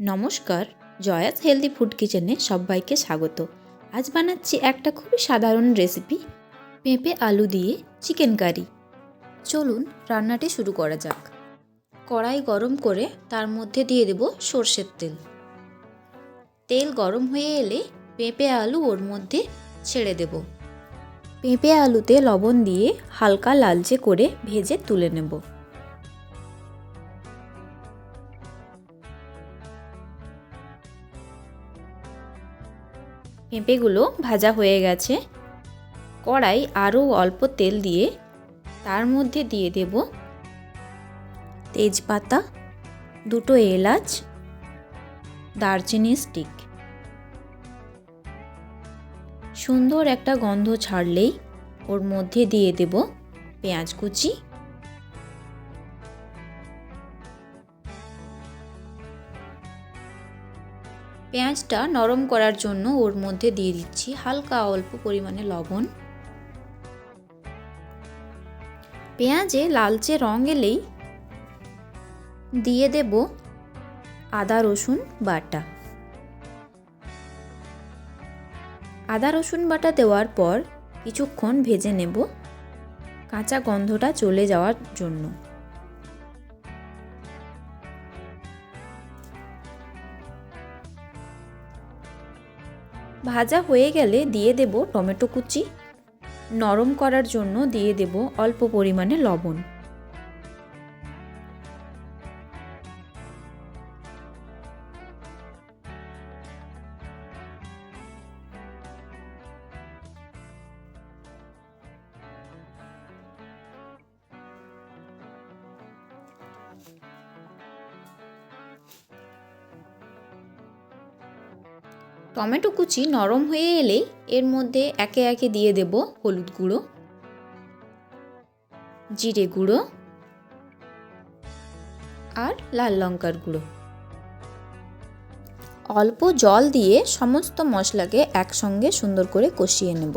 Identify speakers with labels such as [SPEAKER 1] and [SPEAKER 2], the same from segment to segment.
[SPEAKER 1] নমস্কার, জয়াস healthy food কিচেনে সবাইকে স্বাগত। আজ বানাচ্ছি একটা খুবই সাধারণ রেসিপি, পেঁপে আলু দিয়ে চিকেন কারি। চলুন রান্নাটি শুরু করা যাক। কড়াই গরম করে তার মধ্যে দিয়ে দেব সর্ষের তেল। তেল গরম হয়ে এলে পেঁপে আলু ওর মধ্যে ছেড়ে দেব। পেঁপে আলুতে লবণ দিয়ে হালকা লালচে করে ভেজে তুলে নেব। পেঁপেগুলো ভাজা হয়ে গেছে। কড়াই আরও অল্প তেল দিয়ে তার মধ্যে দিয়ে দেব তেজপাতা, দুটো এলাচ, দারচিনি স্টিক সুন্দর একটা গন্ধ ছাড়লেই ওর মধ্যে দিয়ে দেব পেঁয়াজ কুচি পেঁয়াজটা নরম করার জন্য ওর মধ্যে দিয়ে দিচ্ছি হালকা অল্প পরিমাণে লবণ। পেঁয়াজে লালচে রং এলেই দিয়ে দেব আদা, রসুন বাটা। আদা, রসুন বাটা দেওয়ার পর কিছুক্ষণ ভেজে নেব। কাঁচা গন্ধটা চলে যাওয়ার জন্য। ভাজা হয়ে গেলে দিয়ে দেব টমেটো কুচি। নরম করার জন্য দিয়ে দেব অল্প পরিমাণে লবণ। টমেটো কুচি নরম হয়ে এলেই এর মধ্যে একে একে দিয়ে দেব হলুদ গুঁড়ো, জিরে গুঁড়ো আর লাল লঙ্কার গুঁড়ো। অল্প জল দিয়ে সমস্ত মশলাকে একসঙ্গে সুন্দর করে কষিয়ে নেব।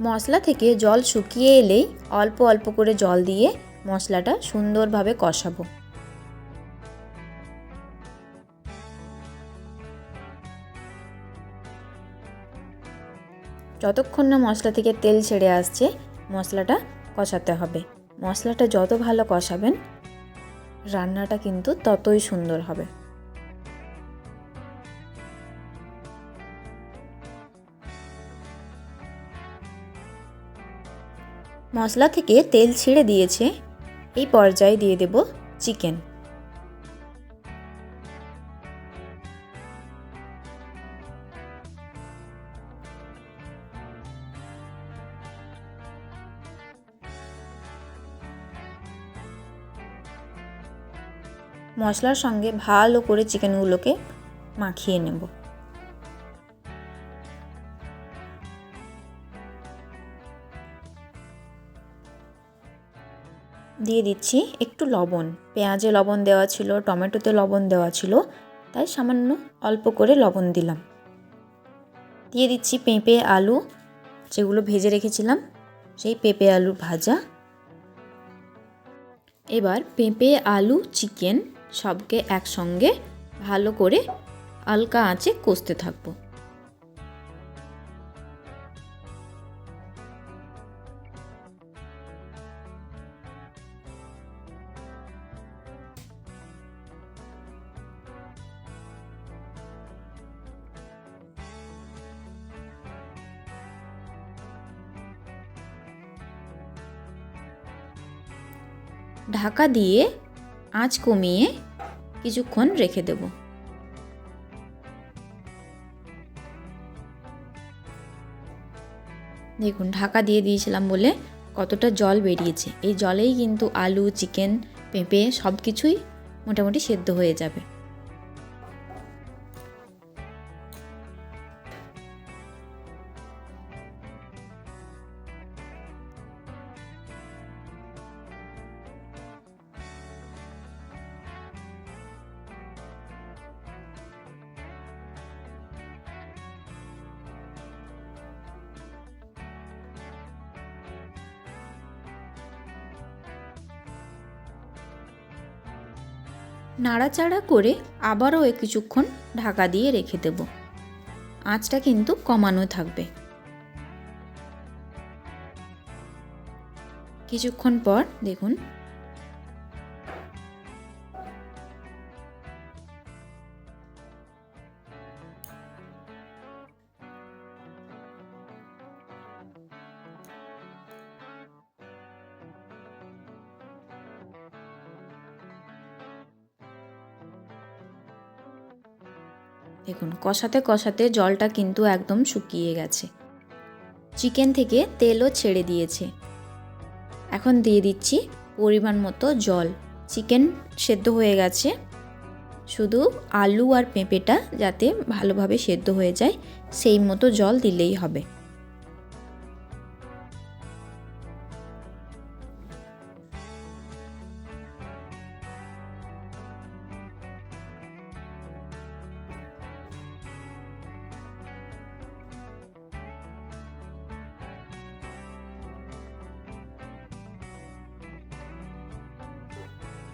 [SPEAKER 1] মশলা থেকে জল শুকিয়ে এলেই অল্প অল্প করে জল দিয়ে মশলাটা সুন্দরভাবে কষাবো। যতক্ষণ না মশলা থেকে তেল ছেড়ে আসছে, মশলাটা কষাতে হবে। মশলাটা যত ভালো কষাবেন, রান্নাটা কিন্তু ততই সুন্দর হবে। মশলা থেকে তেল ছেড়ে দিয়েছে। এই পর্যায়ে দিয়ে দেব চিকেন। মশলার সঙ্গে ভালো করে চিকেনগুলোকে মাখিয়ে নেব। দিয়ে দিচ্ছি একটু লবণ। পেঁয়াজে লবণ দেওয়া ছিল, টমেটোতে লবণ দেওয়া ছিল, তাই সামান্য অল্প করে লবণ দিলাম। দিয়ে দিচ্ছি পেঁপে, আলু, যেগুলো ভেজে রেখেছিলাম, সেই পেঁপে, আলু ভাজা। এবার পেঁপে, আলু, চিকেন সবকে একসঙ্গে ভালো করে হালকা আঁচে কষতে থাকব। ঢাকা দিয়ে আঁচ কমিয়ে কিছুক্ষণ রেখে দেব। দেখুন, ঢাকা দিয়ে দিয়েছিলাম বলে কতটা জল বেরিয়েছে। এই জলেই কিন্তু আলু, চিকেন, পেঁপে সব কিছুই মোটামুটি সেদ্ধ হয়ে যাবে। নাড়াচাড়া করে আবারও কিছুক্ষণ ঢাকা দিয়ে রেখে দেব। আঁচটা কিন্তু কমানো থাকবে। কিছুক্ষণ পর দেখুন দেখুন, কষাতে কষাতে জলটা কিন্তু একদম শুকিয়ে গেছে। চিকেন থেকে তেলও ছেড়ে দিয়েছে। এখন দিয়ে দিচ্ছি পরিমাণ মতো জল। চিকেন সেদ্ধ হয়ে গেছে। শুধু আলু আর পেঁপেটা যাতে ভালোভাবে সেদ্ধ হয়ে যায়, সেই মতো জল দিলেই হবে।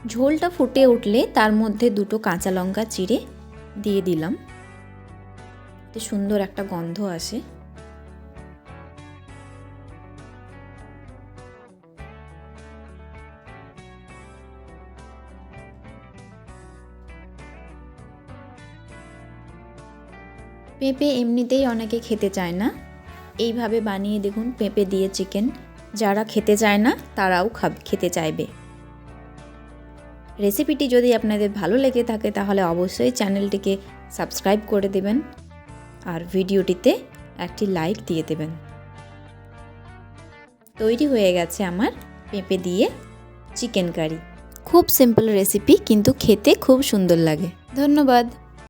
[SPEAKER 1] ঝোলটা ফুটে উঠলে তার মধ্যে দুটো কাঁচা লঙ্কা চিড়ে দিয়ে দিলাম। এতে সুন্দর একটা গন্ধ আসে। পেঁপে এমনিতেই অনেকে খেতে চায় না। এইভাবে বানিয়ে দেখুন, পেঁপে দিয়ে চিকেন যারা খেতে চায় না, তারাও খাব, খেতে চাইবে। রেসিপিটি যদি আপনাদের ভালো লেগে থাকে তাহলে অবশ্যই চ্যানেলটিকে সাবস্ক্রাইব করে দেবেন আর ভিডিওটিতে একটি লাইক দিয়ে দেবেন। তৈরি হয়ে গেছে আমার পেঁপে দিয়ে চিকেন কারি। খুব সিম্পল রেসিপি কিন্তু খেতে খুব সুন্দর লাগে। ধন্যবাদ।